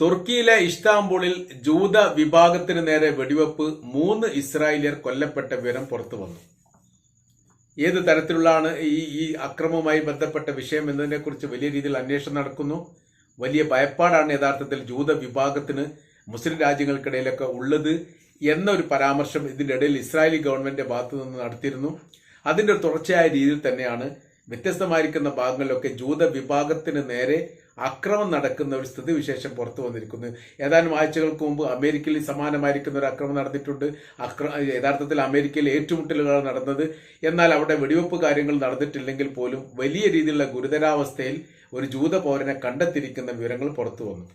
തുർക്കിയിലെ ഇസ്താംബൂളിൽ ജൂത വിഭാഗത്തിന് നേരെ വെടിവെപ്പ് മൂന്ന് ഇസ്രായേലിയർ കൊല്ലപ്പെട്ട വിവരം പുറത്തു വന്നു. ഏത് തരത്തിലുള്ളതാണ് ഈ ഈ അക്രമവുമായി ബന്ധപ്പെട്ട വിഷയം എന്നതിനെക്കുറിച്ച് വലിയ രീതിയിൽ അന്വേഷണം നടക്കുന്നു. വലിയ ഭയപ്പാടാണ് യഥാർത്ഥത്തിൽ ജൂത വിഭാഗത്തിന് മുസ്ലിം രാജ്യങ്ങൾക്കിടയിലൊക്കെ ഉള്ളത് എന്നൊരു പരാമർശം ഇതിന്റെ ഇടയിൽ ഇസ്രായേലി ഗവൺമെന്റിന്റെ ഭാഗത്തു നിന്ന് നടത്തിയിരുന്നു. അതിന്റെ തുടർച്ചയായ രീതിയിൽ തന്നെയാണ് വ്യത്യസ്തമായിരിക്കുന്ന ഭാഗങ്ങളിലൊക്കെ ജൂത വിഭാഗത്തിന് നേരെ അക്രമം നടക്കുന്ന ഒരു സ്ഥിതിവിശേഷം പുറത്തു വന്നിരിക്കുന്നു. ഏതാനും ആഴ്ചകൾക്ക് മുമ്പ് അമേരിക്കയിൽ സമാനമായിരിക്കുന്ന ഒരു അക്രമം നടന്നിട്ടുണ്ട്. അക്ര യഥാർത്ഥത്തിൽ അമേരിക്കയിൽ ഏറ്റുമുട്ടലുകളാണ് നടന്നത്. എന്നാൽ അവിടെ വെടിവെപ്പ് കാര്യങ്ങൾ നടന്നിട്ടില്ലെങ്കിൽ പോലും വലിയ രീതിയിലുള്ള ഗുരുതരാവസ്ഥയിൽ ഒരു ജൂത പൗരനെ കണ്ടെത്തിയിരിക്കുന്ന വിവരങ്ങൾ പുറത്തു വന്നു.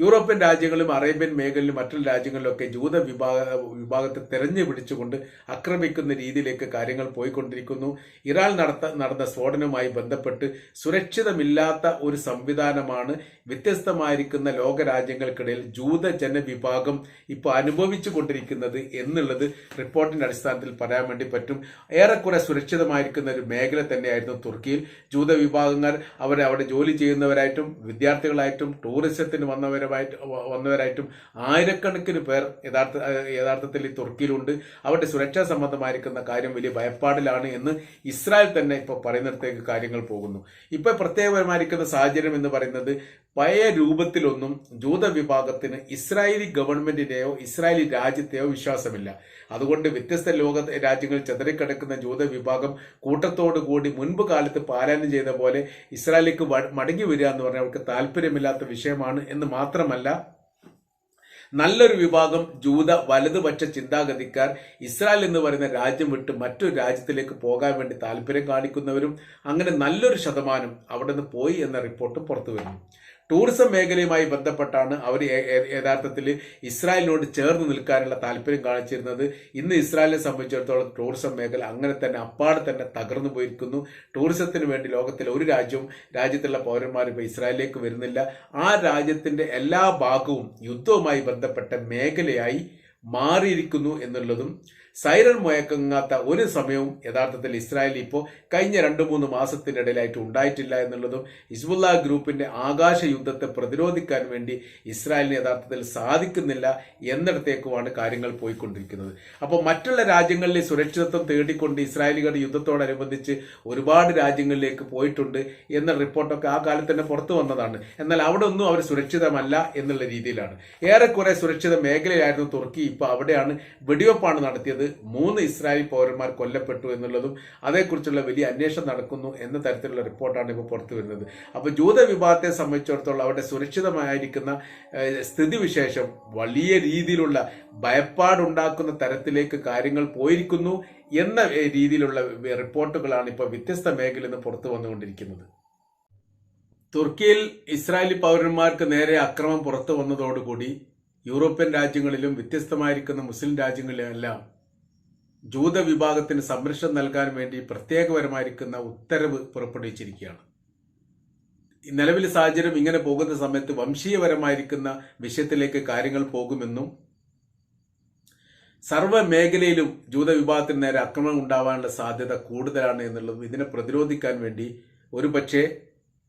യൂറോപ്യൻ രാജ്യങ്ങളും അറേബ്യൻ മേഖലയിലും മറ്റുള്ള രാജ്യങ്ങളിലൊക്കെ ജൂത വിഭാഗ വിഭാഗത്തെ തെരഞ്ഞു പിടിച്ചുകൊണ്ട് ആക്രമിക്കുന്ന രീതിയിലേക്ക് കാര്യങ്ങൾ പോയിക്കൊണ്ടിരിക്കുന്നു. ഇറാൻ നടത്ത നടന്ന സ്ഫോടനവുമായി ബന്ധപ്പെട്ട് സുരക്ഷിതമില്ലാത്ത ഒരു സംവിധാനമാണ് വ്യത്യസ്തമായിരിക്കുന്ന ലോകരാജ്യങ്ങൾക്കിടയിൽ ജൂത ജനവിഭാഗം ഇപ്പോൾ അനുഭവിച്ചു കൊണ്ടിരിക്കുന്നത് എന്നുള്ളത് റിപ്പോർട്ടിന്റെ അടിസ്ഥാനത്തിൽ പറയാൻ വേണ്ടി പറ്റും. ഏറെക്കുറെ സുരക്ഷിതമായിരിക്കുന്ന ഒരു മേഖല തന്നെയായിരുന്നു തുർക്കിയിൽ. ജൂത വിഭാഗങ്ങൾ അവരെ അവിടെ ജോലി ചെയ്യുന്നവരായിട്ടും വിദ്യാർത്ഥികളായിട്ടും ടൂറിസത്തിന് വന്നവരുമായിട്ട് വന്നവരായിട്ടും ആയിരക്കണക്കിന് പേർ യഥാർത്ഥ യഥാർത്ഥത്തിൽ ഈ തുർക്കിയിലുണ്ട്. അവരുടെ സുരക്ഷാ സംബന്ധമായിരിക്കുന്ന കാര്യം വലിയ ഭയപ്പാടിലാണ് എന്ന് ഇസ്രായേൽ തന്നെ ഇപ്പോൾ പറയുന്നിടത്തേക്ക് കാര്യങ്ങൾ പോകുന്നു. ഇപ്പോൾ പ്രത്യേകപരമായിരിക്കുന്ന സാഹചര്യം എന്ന് പറയുന്നത് പഴയ രൂപത്തിലൊന്നും ജൂത വിഭാഗത്തിന് ഇസ്രായേലി ഗവൺമെന്റിനെയോ ഇസ്രായേലി രാജ്യത്തെയോ വിശ്വാസമില്ല. അതുകൊണ്ട് വ്യത്യസ്ത ലോക രാജ്യങ്ങൾ ചെതറിക്കിടക്കുന്ന ജൂത വിഭാഗം കൂട്ടത്തോടു കൂടി മുൻപ് കാലത്ത് പാലായനം ചെയ്ത പോലെ ഇസ്രായേലിലേക്ക് മടങ്ങി വരിക എന്ന് പറഞ്ഞാൽ അവർക്ക് താല്പര്യമില്ലാത്ത വിഷയമാണ് എന്ന് മാത്രമല്ല നല്ലൊരു വിഭാഗം ജൂത വലതുപക്ഷ ചിന്താഗതിക്കാർ ഇസ്രായേൽ എന്ന് പറയുന്ന രാജ്യം വിട്ട് മറ്റൊരു രാജ്യത്തിലേക്ക് പോകാൻ വേണ്ടി താല്പര്യം കാണിക്കുന്നവരും അങ്ങനെ നല്ലൊരു ശതമാനം അവിടെ നിന്ന് പോയി എന്ന റിപ്പോർട്ട് പുറത്തു വരുന്നു ടൂറിസം മേഖലയുമായി ബന്ധപ്പെട്ടാണ് അവർ യഥാർത്ഥത്തിൽ ഇസ്രായേലിനോട് ചേർന്ന് നിൽക്കാനുള്ള താല്പര്യം കാണിച്ചിരുന്നത്. ഇന്ന് ഇസ്രായേലിനെ സംബന്ധിച്ചിടത്തോളം ടൂറിസം മേഖല അങ്ങനെ തന്നെ അപ്പാടെ തന്നെ തകർന്നു പോയിരിക്കുന്നു. ടൂറിസത്തിന് വേണ്ടി ലോകത്തിലെ ഒരു രാജ്യവും രാജ്യത്തുള്ള പൗരന്മാർ ഇപ്പോൾ ഇസ്രായേലിലേക്ക് വരുന്നില്ല. ആ രാജ്യത്തിന്റെ എല്ലാ ഭാഗവും യുദ്ധവുമായി ബന്ധപ്പെട്ട മേഖലയായി മാറിയിരിക്കുന്നു എന്നുള്ളതും സൈറൺ മുഴക്കങ്ങാത്ത ഒരു സമയവും യഥാർത്ഥത്തിൽ ഇസ്രായേൽ ഇപ്പോൾ കഴിഞ്ഞ രണ്ട് മൂന്ന് മാസത്തിനിടയിലായിട്ട് ഉണ്ടായിട്ടില്ല എന്നുള്ളതും ഹിസ്ബുല്ല ഗ്രൂപ്പിന്റെ ആകാശ യുദ്ധത്തെ പ്രതിരോധിക്കാൻ വേണ്ടി ഇസ്രായേലിന് യഥാർത്ഥത്തിൽ സാധിക്കുന്നില്ല എന്നിടത്തേക്കുമാണ് കാര്യങ്ങൾ പോയിക്കൊണ്ടിരിക്കുന്നത്. അപ്പോൾ മറ്റുള്ള രാജ്യങ്ങളിലെ സുരക്ഷിതത്വം തേടിക്കൊണ്ട് ഇസ്രായേലികൾ യുദ്ധത്തോടനുബന്ധിച്ച് ഒരുപാട് രാജ്യങ്ങളിലേക്ക് പോയിട്ടുണ്ട് എന്ന റിപ്പോർട്ടൊക്കെ ആ കാലത്ത് തന്നെ പുറത്തു വന്നതാണ്. എന്നാൽ അവിടെ ഒന്നും അവർ സുരക്ഷിതമല്ല എന്നുള്ള രീതിയിലാണ്. ഏറെക്കുറെ സുരക്ഷിത മേഖലയായിരുന്നു തുർക്കി. ഇപ്പോൾ അവിടെയാണ് വെടിവെപ്പാണ് നടത്തിയത്. മൂന്ന് ഇസ്രായേൽ പൗരന്മാർ കൊല്ലപ്പെട്ടു എന്നുള്ളതും അതേക്കുറിച്ചുള്ള വലിയ അന്വേഷണം നടക്കുന്നു എന്ന തരത്തിലുള്ള റിപ്പോർട്ടാണ് ഇപ്പോൾ പുറത്തു വരുന്നത്. അപ്പോൾ ജൂത വിഭാഗത്തെ സംബന്ധിച്ചിടത്തോളം അവിടെ സുരക്ഷിതമായിരിക്കുന്ന സ്ഥിതിവിശേഷം വലിയ രീതിയിലുള്ള ഭയപ്പാടുണ്ടാക്കുന്ന തരത്തിലേക്ക് കാര്യങ്ങൾ പോയിരിക്കുന്നു എന്ന രീതിയിലുള്ള റിപ്പോർട്ടുകളാണ് ഇപ്പോൾ വ്യത്യസ്ത മേഖലയിൽ നിന്ന് പുറത്തു വന്നുകൊണ്ടിരിക്കുന്നത്. തുർക്കിയിൽ ഇസ്രായേലി പൗരന്മാർക്ക് നേരെ അക്രമം പുറത്തു വന്നതോടുകൂടി യൂറോപ്യൻ രാജ്യങ്ങളിലും വ്യത്യസ്തമായിരിക്കുന്ന മുസ്ലിം രാജ്യങ്ങളിലെല്ലാം ജൂത വിഭാഗത്തിന് സംരക്ഷണം നൽകാൻ വേണ്ടി പ്രത്യേകപരമായിരിക്കുന്ന ഉത്തരവ് പുറപ്പെടുവിച്ചിരിക്കുകയാണ്. നിലവിലെ സാഹചര്യം ഇങ്ങനെ പോകുന്ന സമയത്ത് വംശീയപരമായിരിക്കുന്ന വിഷയത്തിലേക്ക് കാര്യങ്ങൾ പോകുമെന്നും സർവ മേഖലയിലും ജൂത വിഭാഗത്തിന് നേരെ ആക്രമണം ഉണ്ടാവാനുള്ള സാധ്യത കൂടുതലാണ് എന്നുള്ളതും ഇതിനെ പ്രതിരോധിക്കാൻ വേണ്ടി ഒരുപക്ഷെ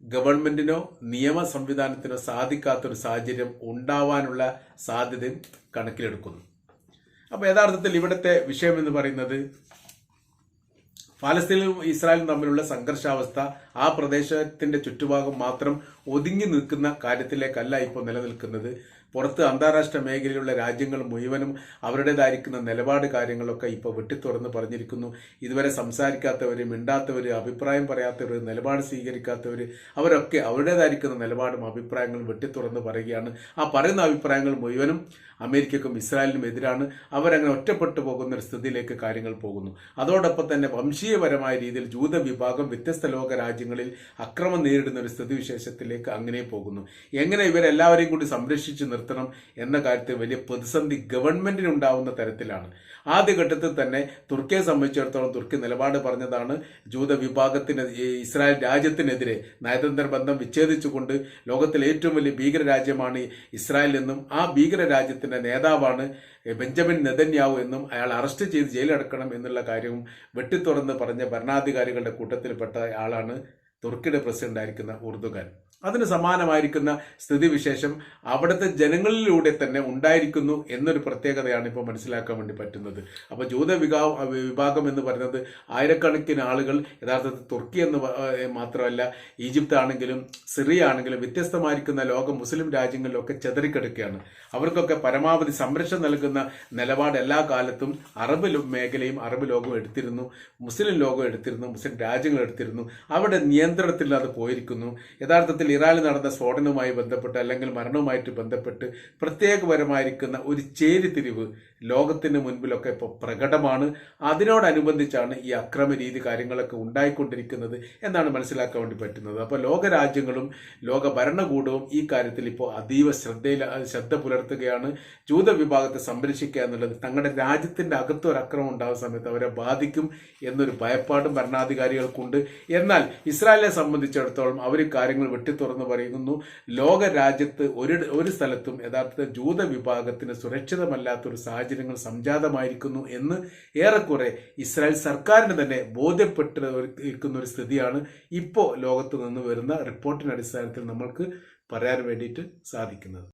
ഗവൺമെന്റിനോ നിയമ സംവിധാനത്തിനോ സാധിക്കാത്തൊരു സാഹചര്യം ഉണ്ടാവാനുള്ള സാധ്യതയും കണക്കിലെടുക്കുന്നു. അപ്പോൾ യഥാർത്ഥത്തിൽ ഇവിടുത്തെ വിഷയം എന്ന് പറയുന്നത് ഫലസ്തീനും ഇസ്രായേലും തമ്മിലുള്ള സംഘർഷാവസ്ഥ ആ പ്രദേശത്തിന്റെ ചുറ്റുഭാഗം മാത്രം ഒതുങ്ങി നിൽക്കുന്ന കാര്യത്തിലേക്കല്ല ഇപ്പോൾ നിലനിൽക്കുന്നത്. പുറത്ത് അന്താരാഷ്ട്ര മേഖലയിലുള്ള രാജ്യങ്ങൾ മുഴുവനും അവരുടേതായിരിക്കുന്ന നിലപാട് കാര്യങ്ങളൊക്കെ ഇപ്പോൾ വെട്ടിത്തുറന്ന് പറഞ്ഞിരിക്കുന്നു. ഇതുവരെ സംസാരിക്കാത്തവർ മിണ്ടാത്തവർ അഭിപ്രായം പറയാത്തവർ നിലപാട് സ്വീകരിക്കാത്തവർ അവരൊക്കെ അവരുടേതായിരിക്കുന്ന നിലപാടും അഭിപ്രായങ്ങളും വെട്ടിത്തുറന്ന് പറയുകയാണ്. ആ പറയുന്ന അഭിപ്രായങ്ങൾ മുഴുവനും അമേരിക്കക്കും ഇസ്രായേലിനും എതിരാണ് അവരങ്ങനെ ഒറ്റപ്പെട്ടു പോകുന്ന ഒരു സ്ഥിതിയിലേക്ക് കാര്യങ്ങൾ പോകുന്നു. അതോടൊപ്പം തന്നെ വംശീയപരമായ രീതിയിൽ ജൂത വിഭാഗം വ്യത്യസ്ത ലോക രാജ്യങ്ങളിൽ അക്രമം നേരിടുന്ന ഒരു സ്ഥിതിവിശേഷത്തിലേക്ക് അങ്ങനെ പോകുന്നു. എങ്ങനെ ഇവരെല്ലാവരെയും കൂടി സംരക്ഷിച്ചു നിർത്തണം എന്ന കാര്യത്തിൽ വലിയ പ്രതിസന്ധി ഗവൺമെന്റിനുണ്ടാവുന്ന തരത്തിലാണ്. ആദ്യഘട്ടത്തിൽ തന്നെ തുർക്കിയെ സംബന്ധിച്ചിടത്തോളം തുർക്കി നിലപാട് പറഞ്ഞതാണ് ജൂത വിഭാഗത്തിന് ഇസ്രായേൽ രാജ്യത്തിനെതിരെ നയതന്ത്ര ബന്ധം വിച്ഛേദിച്ചുകൊണ്ട് ലോകത്തിലെ ഏറ്റവും വലിയ ഭീകര രാജ്യമാണ് ഇസ്രായേൽ എന്നും ആ ഭീകര രാജ്യത്തിന്റെ നേതാവാണ് ബെഞ്ചമിൻ നെതന്യാവു എന്നും അയാൾ അറസ്റ്റ് ചെയ്ത് ജയിലടക്കണം എന്നുള്ള കാര്യവും വെട്ടിത്തുറന്ന് പറഞ്ഞ ഭരണാധികാരികളുടെ കൂട്ടത്തിൽപ്പെട്ട ആളാണ് തുർക്കിയുടെ പ്രസിഡന്റായിരിക്കുന്ന ഉർദുഖാൻ അതിന് സമാനമായിരിക്കുന്ന സ്ഥിതിവിശേഷം അവിടുത്തെ ജനങ്ങളിലൂടെ തന്നെ ഉണ്ടായിരിക്കുന്നു എന്നൊരു പ്രത്യേകതയാണ് ഇപ്പോൾ മനസ്സിലാക്കാൻ വേണ്ടി പറ്റുന്നത്. അപ്പോൾ ജൂത വിഭാ വിഭാഗം എന്ന് പറയുന്നത് ആയിരക്കണക്കിന് ആളുകൾ യഥാർത്ഥത്തിൽ തുർക്കി എന്ന് മാത്രമല്ല ഈജിപ്ത് ആണെങ്കിലും സിറിയ ആണെങ്കിലും വ്യത്യസ്തമായിരിക്കുന്ന ലോക മുസ്ലിം രാജ്യങ്ങളിലൊക്കെ ചെതറിക്കിടക്കുകയാണ്. അവർക്കൊക്കെ പരമാവധി സംരക്ഷണം നൽകുന്ന നിലപാട് എല്ലാ കാലത്തും അറബ് മേഖലയും അറബ് ലോകവും എടുത്തിരുന്നു. മുസ്ലിം ലോകവും എടുത്തിരുന്നു മുസ്ലിം രാജ്യങ്ങൾ എടുത്തിരുന്നു. അവിടെ നിയന്ത്രണത്തിൽ അത് പോയിരിക്കുന്നു. യഥാർത്ഥത്തിൽ ഇറാനിൽ നടന്ന സ്ഫോടനവുമായി ബന്ധപ്പെട്ട് അല്ലെങ്കിൽ മരണവുമായിട്ട് ബന്ധപ്പെട്ട് പ്രത്യേകപരമായിരിക്കുന്ന ഒരു ചേരിതിരിവ് ലോകത്തിന് മുൻപിലൊക്കെ ഇപ്പോൾ പ്രകടമാണ്. അതിനോടനുബന്ധിച്ചാണ് ഈ അക്രമ രീതി കാര്യങ്ങളൊക്കെ ഉണ്ടായിക്കൊണ്ടിരിക്കുന്നത് എന്നാണ് മനസ്സിലാക്കാൻ വേണ്ടി പറ്റുന്നത്. അപ്പോൾ ലോകരാജ്യങ്ങളും ലോക ഭരണകൂടവും ഈ കാര്യത്തിൽ ഇപ്പോൾ അതീവ ശ്രദ്ധയിൽ ശ്രദ്ധ പുലർത്തുകയാണ്. ജൂത വിഭാഗത്തെ സംരക്ഷിക്കുക എന്നുള്ളത് തങ്ങളുടെ രാജ്യത്തിന്റെ അകത്ത് ഒരു അക്രമം ഉണ്ടാകുന്ന സമയത്ത് അവരെ ബാധിക്കും എന്നൊരു ഭയപ്പാടും ഭരണാധികാരികൾക്കുണ്ട്. എന്നാൽ ഇസ്രായേലിനെ സംബന്ധിച്ചിടത്തോളം അവർ കാര്യങ്ങൾ വെട്ടിത്തുറന്ന് പറയുന്നു ലോക രാജ്യത്ത് ഒരു ഒരു സ്ഥലത്തും യഥാർത്ഥത്തിൽ ജൂത വിഭാഗത്തിന് സുരക്ഷിതമല്ലാത്തൊരു സാഹചര്യങ്ങൾ സംജാതമായിരിക്കുന്നു എന്ന് ഏറെക്കുറെ ഇസ്രായേൽ സർക്കാരിന് തന്നെ ബോധ്യപ്പെട്ടിരിക്കുന്ന ഒരു സ്ഥിതിയാണ് ഇപ്പോൾ ലോകത്ത് നിന്ന് വരുന്ന റിപ്പോർട്ടിന്റെ അടിസ്ഥാനത്തിൽ നമ്മൾക്ക് പറയാൻ വേണ്ടിയിട്ട് സാധിക്കുന്നത്.